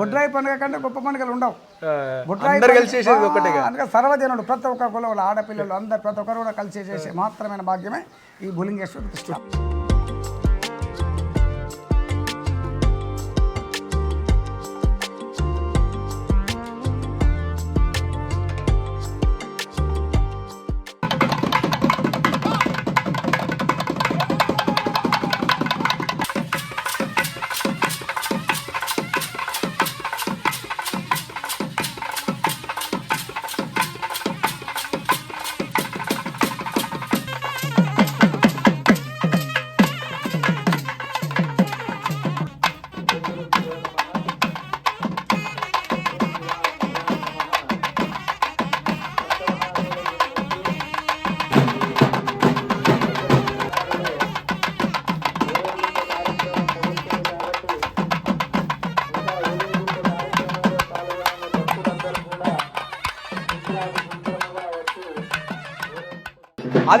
బొడ్రాయి పండుగ కంటే గొప్ప పండుగలు ఉండవు. బొడ్రాయి అందుకే సర్వజనుడు ప్రతి ఒక్క కులంలో ఆడపిల్లలు అందరు ప్రతి ఒక్కరు కూడా కలిసి చేసే మాత్రమైన భాగ్యమే ఈ భులింగేశ్వర కృష్ణ.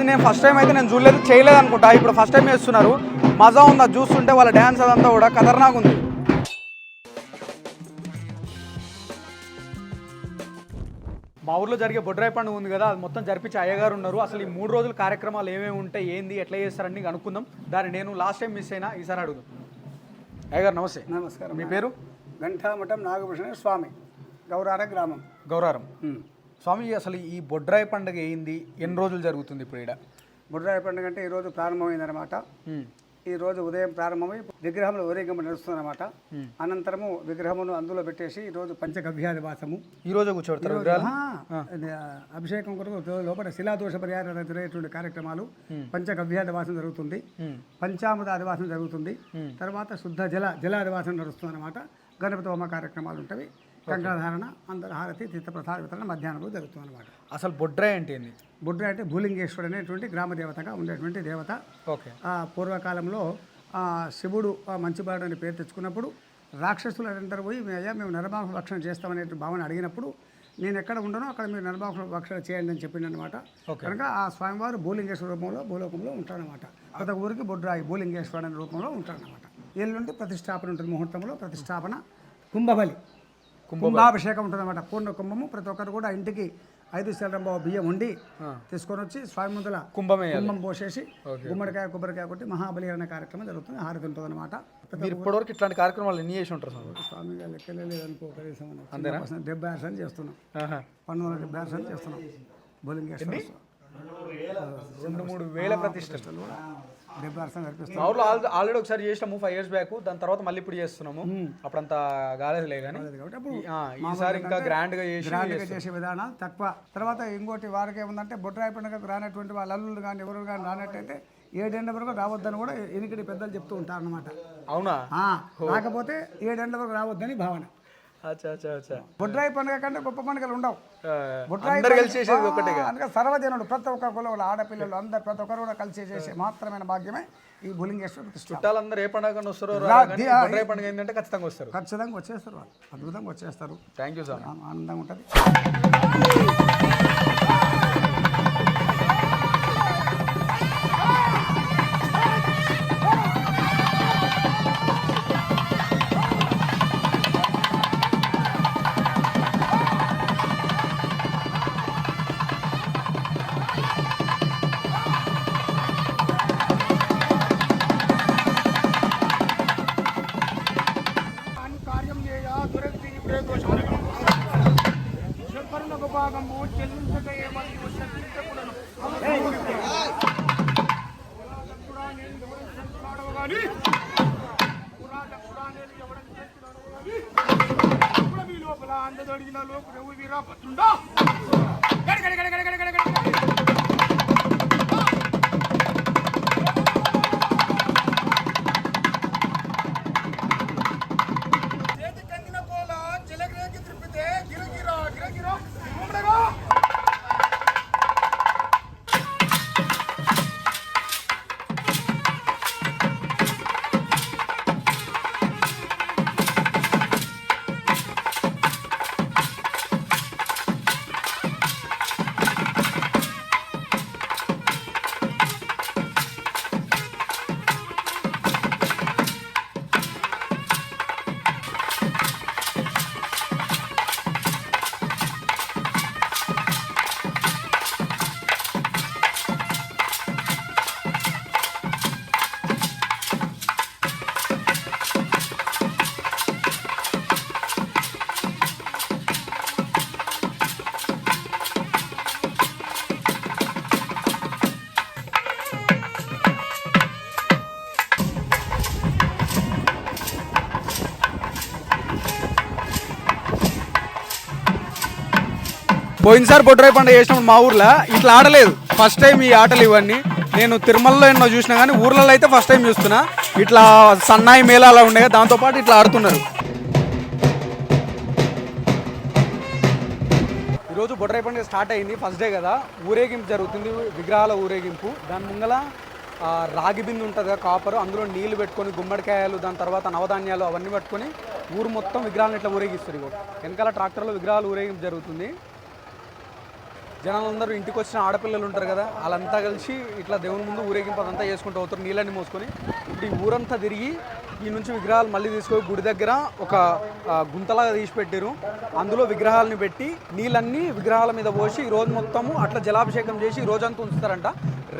అది నేను ఫస్ట్ టైం అయితే నేను చూడలేదు చేయలేదు అనుకుంటా. ఇప్పుడు ఫస్ట్ టైం చేస్తున్నారు. మజా ఉంది? అది చూస్తుంటే వాళ్ళ డ్యాన్స్ అదంతా కూడా ఖతర్నాక్ ఉంది. మా ఊర్లో జరిగే బొడ్రాయి పండుగ ఉంది కదా అది మొత్తం జరిపించి అయ్యగారు ఉన్నారు. అసలు ఈ మూడు రోజుల కార్యక్రమాలు ఏమేమి ఉంటాయి ఏంది ఎట్లా చేస్తారని కనుక్కుందాం దాన్ని నేను లాస్ట్ టైం మిస్ అయినా ఈసారి అడుగుదాం. అయ్యగారు నమస్తే. నమస్కారం మీ పేరు? గంఠామఠం నాగభూషణ స్వామి గౌరార గ్రామం. గౌరారం. స్వామి అసలు ఈ బొడ్రాయి పండుగ ఏంది? ఎన్ని రోజులు జరుగుతుంది ఇప్పుడు ఇక్కడ బుడ్రాయి పండుగ అంటే ఈరోజు ప్రారంభమైందనమాట ఈ రోజు ఉదయం ప్రారంభమై విగ్రహంలో ఊరేగింపు నడుస్తుందన్నమాట అనంతరము విగ్రహమును అందులో పెట్టేసి ఈ రోజు పంచగవ్యాది వాసము ఈ రోజు కూర్చోబెడతారు విగ్రహాలు? ఆ, ఇది, ఆ, అభిషేకం కొరకు లోపల శిలాదోష పరిహారం జరిగేటువంటి కార్యక్రమాలు పంచగవ్యాదివాసం జరుగుతుంది. పంచామృత అధివాసం జరుగుతుంది. తర్వాత శుద్ధ జల జల అధివాసం నడుస్తుంది అనమాట గణపతి హోమ కార్యక్రమాలు ఉంటాయి. గంగాధారణ అందర హారతి తీర్థప్రసాద వితరణ మధ్యాహ్నం జరుగుతుంది అనమాట అసలు బొడ్రాయి అంటే ఏంది? బుడ్ర అంటే భూలింగేశ్వరుడు అనేటువంటి గ్రామ దేవతగా ఉండేటువంటి దేవత. ఓకే ఆ పూర్వకాలంలో ఆ శివుడు ఆ మంచిబాడు అని పేరు తెచ్చుకున్నప్పుడు రాక్షసులు అందరూ పోయి "మీ అయ్యా మేము నరమాంస భక్షణ చేస్తామనే భావన అడిగినప్పుడు నేను ఎక్కడ ఉండనో అక్కడ మీరు నరమాంస భక్షణ చేయండి అని చెప్పిండు అనమాట కనుక ఆ స్వామివారు భూలింగేశ్వర రూపంలో భూలోకంలో ఉంటారనమాట ప్రతి ఊరికి బొడ్రాయి భూలింగేశ్వరుడు అనే రూపంలో ఉంటారనమాట ఎల్లుండి ప్రతిష్టాపన ఉంటుంది ముహూర్తంలో ప్రతిష్టాపన కుంభబలి. కుంభాభిషేకం ఉంటుంది అనమాట పూర్ణ కుంభము ప్రతి ఒక్కరు కూడా ఇంటికి ఐదు శరంబ బియ్యం ఉండి తీసుకొని వచ్చి స్వామి ముందల కుంభమే కుంభం పోసేసి గుమ్మడికాయ కొబ్బరికాయ కొట్టి మహాబలి అనే కార్యక్రమం జరుగుతుంది. హారతి ఉంటుంది అనమాట ఇప్పటివరకు ఇట్లాంటి కార్యక్రమాలు ఎన్ని చేసి ఉంటారు స్వామి స్వామి గారు లెక్కలేదు అనుకో కనీసం డెబ్బై ఆరు సార్లు చేస్తున్నాం. పంతొమ్మిది వందల డెబ్బై ఆరు సార్లు చేస్తున్నాం. బౌలింగేశ్వర స్వామి. రెండు మూడు వేల ప్రతిష్టలు. డెబ్బై మా ఊర్లో ఆల్రెడీ ఒకసారి చేసినాము ఫైవ్ ఇయర్స్ బ్యాక్ దాని తర్వాత మళ్ళీ ఇప్పుడు చేస్తున్నాము. అప్పుడంత కాలేదులే కానీ కాబట్టి అప్పుడు ఈసారి ఇంకా గ్రాండ్గా చేసి గ్రాండ్గా చేసే విధానాలు తక్కువ. తర్వాత ఇంకోటి వారికి ఏముందంటే బొడ్రాయి పండుగకు రానటువంటి వాళ్ళ అల్లుళ్ళు కానీ ఎవరు కానీ రానట్టయితే ఏడెండ వరకు రావద్దని కూడా ఎనికిడి పెద్దలు చెప్తూ ఉంటారు అనమాట అవునా రాకపోతే ఏడెండ వరకు రావద్దని భావన. బొడ్రాయి పండుగ కంటే గొప్ప పండుగలు ఉండవు. బొడ్రాయి అందుకే సర్వజనుడు ప్రతి ఒక్క కులంలో ఆడపిల్లలు అందరు ప్రతి ఒక్కరు కూడా కలిసి చేసే మాత్రమైన భాగ్యమే ఈ భులింగేశ్వర కృష్ణ చుట్టాలందరూ ఏ పండుగ వస్తారో బొడ్రాయి పండుగ ఏంటంటే ఖచ్చితంగా వస్తారు. ఖచ్చితంగా వచ్చేస్తారు వాళ్ళు. అద్భుతంగా వచ్చేస్తారు. థ్యాంక్ యూ సార్ ఆనందంగా ఉంటుంది. చెప్పరులకు భాగము చెల్లించక ఏమని లోపల అందదడిగిన లోపల ఎవరు వీరా పట్టుండా గడగడ గడగడ గడగడ పోయినసారి బొడ్రాయి పండుగ చేసినప్పుడు మా ఊర్లో ఇట్లా ఆడలేదు. ఫస్ట్ టైం ఈ ఆటలు ఇవన్నీ. నేను తిరుమలలో ఎన్నో చూసినా కానీ ఊర్లలో అయితే ఫస్ట్ టైం చూస్తున్నా. ఇట్లా సన్నాయి మేళాలు ఉండే దాంతోపాటు ఇట్లా ఆడుతున్నారు. ఈరోజు బొడ్రాయి పండుగ స్టార్ట్ అయింది. ఫస్ట్ డే కదా. ఊరేగింపు జరుగుతుంది. విగ్రహాల ఊరేగింపు. దాని ముంగల రాగి బిందు ఉంటుంది కదా కాపరు. అందులో నీళ్ళు పెట్టుకొని గుమ్మడికాయలు దాని తర్వాత నవధాన్యాలు అవన్నీ పట్టుకొని ఊరు మొత్తం విగ్రహాలను ఇట్లా ఊరేగిస్తారు ఇగో. వెనకాల ట్రాక్టర్లో విగ్రహాలు ఊరేగింపు జరుగుతుంది. జనాలందరూ ఇంటికి వచ్చిన ఆడపిల్లలు ఉంటారు కదా వాళ్ళంతా కలిసి ఇట్లా దేవుని ముందు ఊరేగింపు అదంతా చేసుకుంటూ అవుతారు నీళ్ళని మోసుకొని. ఇప్పుడు ఈ ఊరంతా తిరిగి ఈ నుంచి విగ్రహాలు మళ్ళీ తీసుకొని గుడి దగ్గర ఒక గుంతలాగా తీసి పెట్టారు అందులో విగ్రహాలని పెట్టి నీళ్ళన్నీ విగ్రహాల మీద పోసి ఈ రోజు మొత్తము అట్లా జలాభిషేకం చేసి ఈ రోజంతా ఉంచుతారంట.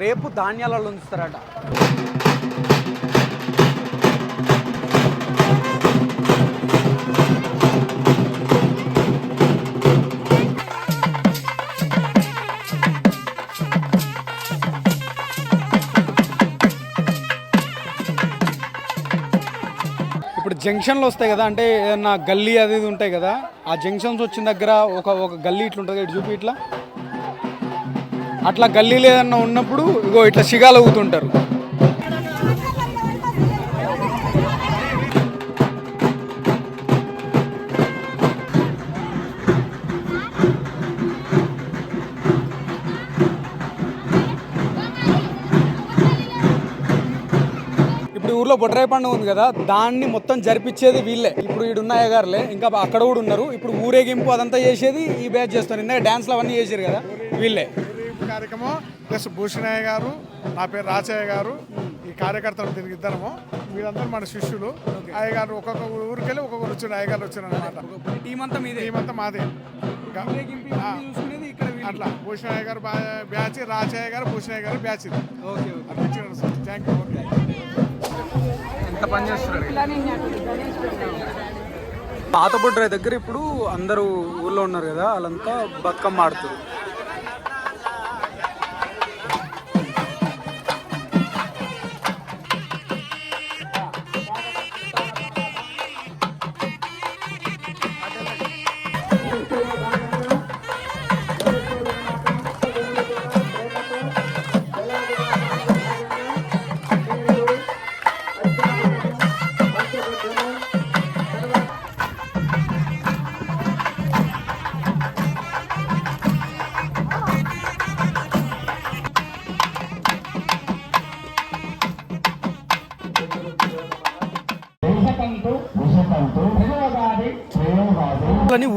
రేపు ధాన్యాలలో ఉంచుతారంట. జంక్షన్లు వస్తాయి కదా అంటే ఏదన్నా గల్లీ అది ఇది ఉంటాయి కదా ఆ జంక్షన్స్ వచ్చిన దగ్గర ఒక ఒక గల్లీ ఇట్లా ఉంటుంది ఇటు చూపి ఇట్లా. అట్లా గల్లీలు ఏదన్నా ఉన్నప్పుడు ఇగో ఇట్లా సిగాలు ఊగుతుంటారు. ఊర్లో బొడ్రాయి పండుగ ఉంది కదా దాన్ని మొత్తం జరిపించేది వీళ్ళే. ఇప్పుడు ఈడున్న అయ్యగారులే ఇంకా అక్కడ కూడా ఉన్నారు. ఇప్పుడు ఊరేగింపు అదంతా చేసేది ఈ బ్యాచ్ చేస్తారు. ఇందాక డ్యాన్స్లు అవన్నీ చేశారు కదా వీళ్ళే. కార్యక్రమం ప్లస్ భూషణయ్య గారు నా పేరు రాచయ్య గారు ఈ కార్యకర్తలు దీనికి ఇద్దరము వీళ్ళందరూ మన శిష్యులు. అయ్య గారు ఒక్కొక్క ఊరికి వెళ్ళి ఒక్కొక్కరు వచ్చిన అయ్య గారు వచ్చిన అనమాట టీం అంతా మీదే. మేమంతా మాదే. అట్లా. భూషణయ్య గారు బ్యాచ్ రాచయ్య గారు భూషణయ్య గారు బ్యాచ్ థ్యాంక్ యూ ఓకే. ఎంత పని చేస్తున్నాడు పాత దగ్గర ఇప్పుడు అందరూ ఊర్లో ఉన్నారు కదా వాళ్ళంతా బతుకమ్మ ఆడుతారు you.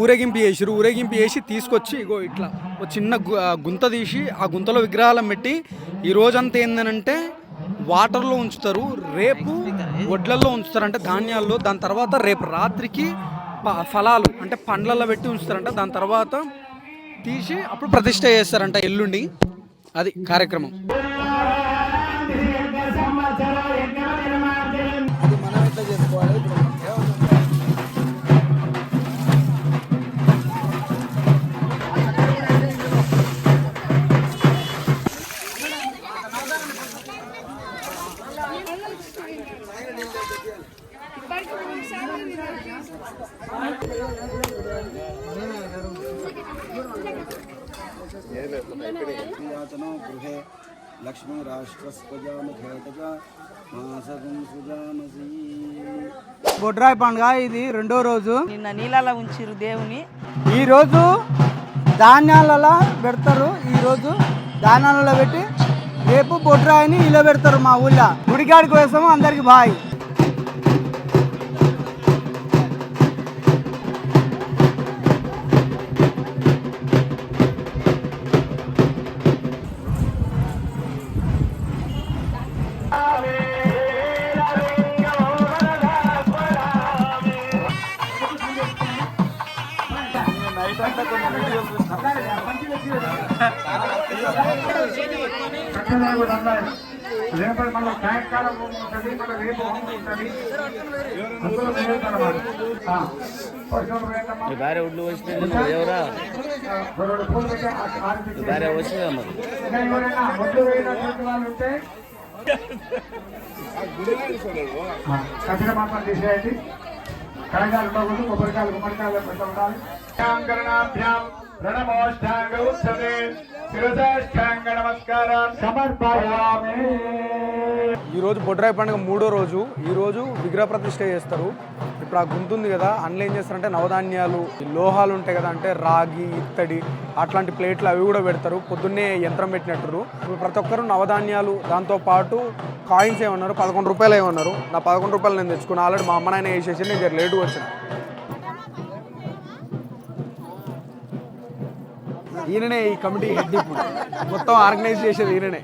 ఊరేగింపు చేసిరు ఊరేగింపు చేసి తీసుకొచ్చి ఇగో ఇట్లా ఒక చిన్న గుంత తీసి ఆ గుంతలో విగ్రహాలను పెట్టి ఈ రోజంతా ఏందనంటే వాటర్లో ఉంచుతారు. రేపు వడ్లల్లో ఉంచుతారంటే ధాన్యాల్లో. దాని తర్వాత రేపు రాత్రికి ఫలాలు అంటే పండ్లలో పెట్టి ఉంచుతారంట. దాని తర్వాత తీసి అప్పుడు ప్రతిష్ట చేస్తారంట ఎల్లుండి. అది కార్యక్రమం. याचनो गृहे लक्ष्मीराष्ट्रस्वजामखेतज मासकं सुजामसी బొడ్రాయి పండుగ ఇది రెండో రోజు నిన్న నీళ్ళలో ఉంచిరు దేవుని ఈ రోజు ధాన్యాలలో పెడతారు ఈ రోజు ధాన్యాలలో పెట్టి రేపు బొడ్రాయిని నిలబెడతారు మా ఊళ్ళో. గుడికాడికి వేస్తాము అందరికి బాయ్. మీ భార్య ఒడ్లు వచ్చింది ఎవరా? భార్య వచ్చిందా మరి? కొబ్బరికాయలు నమస్కారం ఈరోజు బొడ్రాయి పండుగ మూడో రోజు. ఈరోజు విగ్రహ ప్రతిష్ఠ చేస్తారు. ఇప్పుడు ఆ గుంత ఉంది కదా అందులో ఏం చేస్తారంటే నవధాన్యాలు ఈ లోహాలు ఉంటాయి కదా అంటే రాగి ఇత్తడి అట్లాంటి ప్లేట్లు అవి కూడా పెడతారు. పొద్దున్నే యంత్రం పెట్టినట్టు ఇప్పుడు ప్రతి ఒక్కరు నవధాన్యాలు దాంతో పాటు కాయిన్స్ ఏమన్నారు? పదకొండు రూపాయలు ఏమన్నారు? నా పదకొండు రూపాయలు నేను తెచ్చుకున్నా. ఆల్రెడీ మా అమ్మ నాయన వేసేసి నేను జర లేటుగా వచ్చాను. ఈయననే ఈ కమిటీ హెడ్ ఇప్పుడు. మొత్తం ఆర్గనైజ్ చేసేది ఈయననే.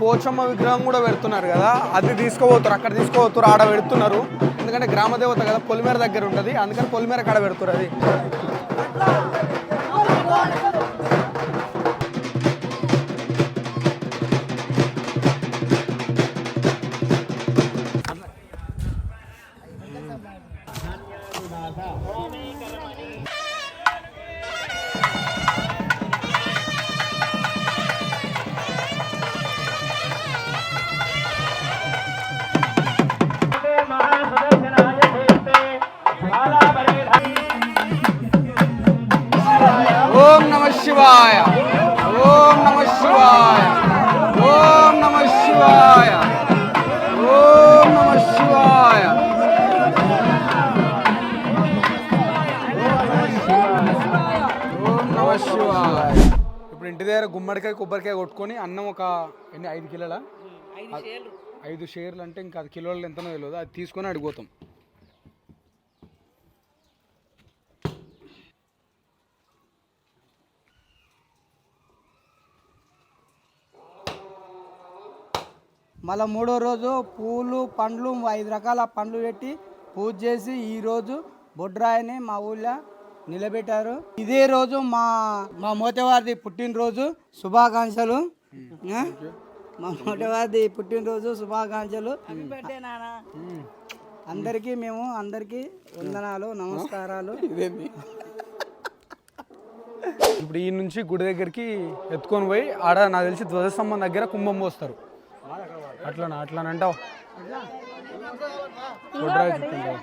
పోచమ్మ విగ్రహం కూడా పెడుతున్నారు కదా అది తీసుకోబోతారు అక్కడ తీసుకోబోతారు ఆడ పెడుతున్నారు. ఎందుకంటే గ్రామ దేవత కదా పొలిమేర దగ్గర ఉంటుంది అందుకని పొలిమేర కాడ పెడుతున్నారు అది. శివాయ. ఓం నమ శివాయ. ఓం నమ శివాయ. ఓం నమ శివాయ. ఓం నమ శివాయ. ఇప్పుడు ఇంటి దగ్గర గుమ్మడికాయ కొబ్బరికాయ కొట్టుకొని అన్నం ఒక ఎన్ని ఐదు కిలోల? ఐదు షేర్లు. అంటే ఇంకా అది కిలోలు ఎంతనో తెలియదు అది తీసుకొని అడిగిపోతాం మళ్ళీ మూడో రోజు పూలు పండ్లు ఐదు రకాల పండ్లు పెట్టి పూజ చేసి ఈ రోజు బొడ్రాయిని మా ఊళ్ళో నిలబెట్టారు. ఇదే రోజు మా మా మోతవారిది పుట్టినరోజు శుభాకాంక్షలు. ఆ? మా మోతవారిది పుట్టినరోజు శుభాకాంక్షలు. అందరికీ మేము అందరికీ వందనాలు నమస్కారాలు. ఇదేంది ఇప్పుడు ఈ నుంచి గుడి దగ్గరికి ఎత్తుకొని పోయి ఆడ నాకు తెలిసి ధ్వజస్తంభం దగ్గర కుంభం పోస్తారు. అట్లనా అట్లా? అంటావు బొడ్రాయి చుట్టుంటావు.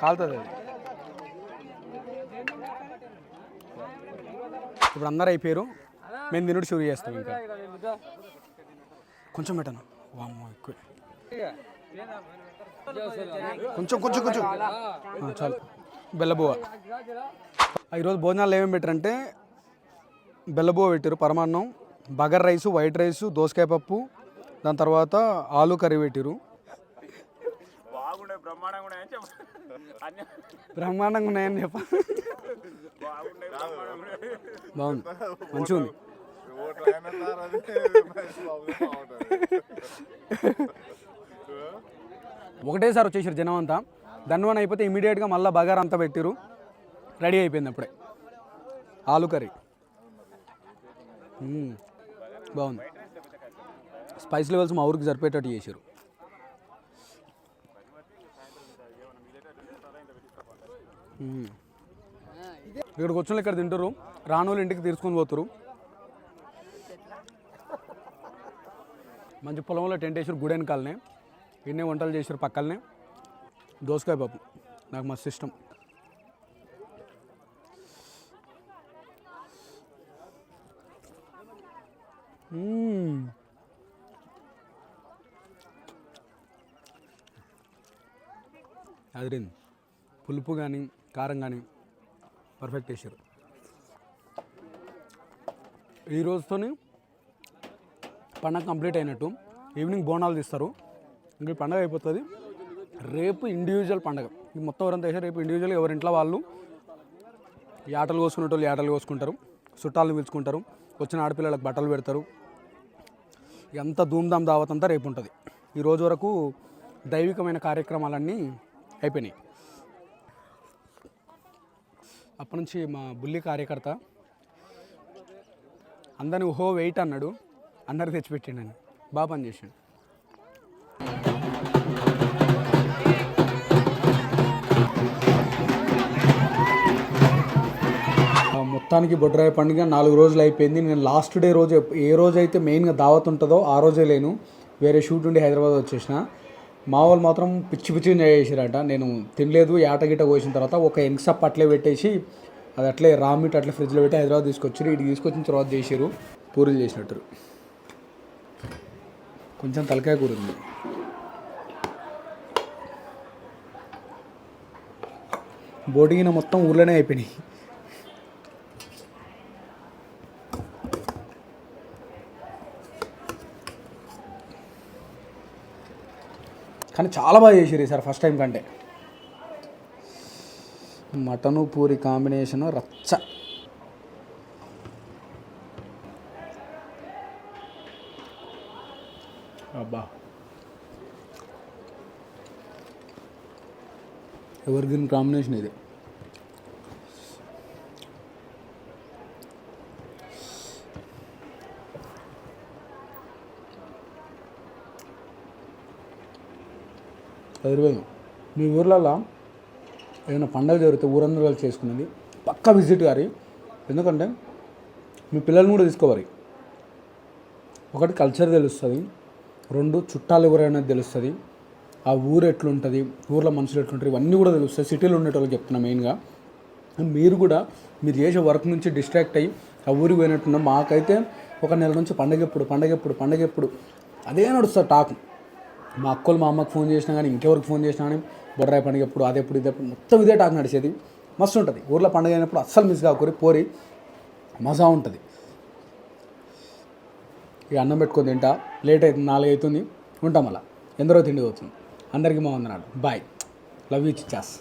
కాలుతుంది. అది ఇప్పుడు అందరు అయిపోయారు. మేము తినుడు షూరు చేస్తాం ఇంకా. కొంచెం పెట్టను. వామ్మో ఎక్కువ. కొంచెం కొంచెం కొంచెం. ఆ, చాలు. బెల్లబువ్వ. ఈరోజు భోజనాలు ఏమేమి పెట్టారంటే బెల్లబువ్వ పెట్టారు పరమాన్నం బగర్ రైసు వైట్ రైసు దోసకాయ పప్పు దాని తర్వాత ఆలు కర్రీ పెట్టారు బ్రహ్మాండంగా ఉన్నాయని చెప్ప. బాగుంది. మంచిగా ఉంది ఒకటేసారి వచ్చేసారు జనం అంతా. దండవన్ అయిపోతే ఇమీడియట్గా మళ్ళీ బగార్ అంతా పెట్టిరు. రెడీ అయిపోయింది అప్పుడే. ఆలు కర్రీ. బాగుంది. స్పైస్ లెవెల్స్ మా ఊరికి సరిపోయేటట్టు చేశారు ఇక్కడికి వచ్చిన ఇక్కడ తింటారు రానోళ్ళు ఇంటికి తీసుకొని పోతారు మంచి పొలంలో టెంట్ వేసారు గుడి వెనకాలనే ఇన్నే వంటలు చేసారు పక్కలనే. దోసకాయ పప్పు నాకు మస్తు ఇష్టం. అదిరింది. పులుపు కానీ కారం కానీ పర్ఫెక్ట్ వేసారు ఈ రోజుతోనే పండగ కంప్లీట్ అయినట్టు ఈవినింగ్ బోనాలు తీస్తారు. ఇంక పండగ అయిపోతుంది. రేపు ఇండివిజువల్ పండగ. ఈ మొత్తం ఎవరంతా వేసారు రేపు ఇండివిజువల్ ఎవరింట్లో వాళ్ళు యాటలు కోసుకునే వాళ్ళు యాటలు ఆటలు కోసుకుంటారు. చుట్టాలను పిలుచుకుంటారు. వచ్చిన ఆడపిల్లలకు బట్టలు పెడతారు. ఎంత ధూమ్ధామ్ దావత్ అంతా రేపు ఉంటుంది. ఈ రోజు వరకు దైవికమైన కార్యక్రమాలన్నీ అయిపోయినాయి. అప్పటి నుంచి మా బుల్లి కార్యకర్త అందరిని ఓహో వెయిట్ అన్నాడు. అందరికి తెచ్చిపెట్టిండని బాగా పని చేసిండు. మొత్తానికి బొడ్రాయి పండుగ నాలుగు రోజులు అయిపోయింది. నేను లాస్ట్ డే రోజు ఏ రోజు అయితే మెయిన్గా దావత్ ఉంటుందో ఆ రోజే లేను. వేరే షూట్ ఉండి హైదరాబాద్ వచ్చేసిన. మా వాళ్ళు మాత్రం పిచ్చి పిచ్చి ఎంజాయ్ చేసారట. నేను తినలేదు ఏటగిట కోసిన తర్వాత ఒక ఎంగ్సప్ అట్లే పెట్టేసి అది అట్లే రామిట్ అట్లే ఫ్రిడ్జ్లో పెట్టి హైదరాబాద్ తీసుకొచ్చారు ఇటు తీసుకొచ్చిన తర్వాత చేసారు పూరీలు చేసినట్టు కొంచెం తలకాయ కూర ఉంది బోటింగ్ మొత్తం ఊర్లోనే అయిపోయినాయి. కానీ చాలా బాగా చేసారు సార్ ఫస్ట్ టైం కంటే. మటను పూరి కాంబినేషను రచ్చ. అబ్బా. ఎవరి గ్రీన్ కాంబినేషన్ ఇది ఎదురువేయం మీ ఊర్లలో ఏదైనా పండగ జరిగితే ఊరందరూ కలిసి చేసుకునేది పక్కా విజిట్ గారి ఎందుకంటే మీ పిల్లల్ని కూడా తీసుకోవాలి. ఒకటి కల్చర్ తెలుస్తుంది. రెండు చుట్టాలు ఎవరైనా తెలుస్తుంది ఆ ఊరు ఎట్లుంటుంది ఊర్లో మనుషులు ఎట్లుంటారు ఇవన్నీ కూడా తెలుస్తాయి సిటీలో ఉండేటోళ్ళకి చెప్తున్నా మెయిన్గా. మీరు కూడా మీరు చేసే వర్క్ నుంచి డిస్ట్రాక్ట్ అయ్యి ఆ ఊరికి పోయినట్టున్నా మాకైతే ఒక నెల నుంచి పండగ ఎప్పుడు పండగ ఎప్పుడు పండగ ఎప్పుడు అదే నడుస్తుంది టాక్. మా అక్కలు మా అమ్మకి ఫోన్ చేసినా కానీ ఇంకెవరికి ఫోన్ చేసినా కానీ బొడ్రాయి పండుగ ఎప్పుడు అది ఎప్పుడు ఇది ఎప్పుడు మొత్తం ఇదే టాక్ నడిచేది. మస్తు ఉంటుంది. ఊర్లో పండుగ అయినప్పుడు అస్సలు మిస్ కాకూరి పోరి మజా ఉంటుంది. ఇక అన్నం పెట్టుకొని తింటా. లేట్ అవుతుంది నాలుగు అవుతుంది. ఉంటాం అలా ఎందరో తిండి పోతుంది. అందరికీ మా వందనాలు. Bye love you చిచ్చాస్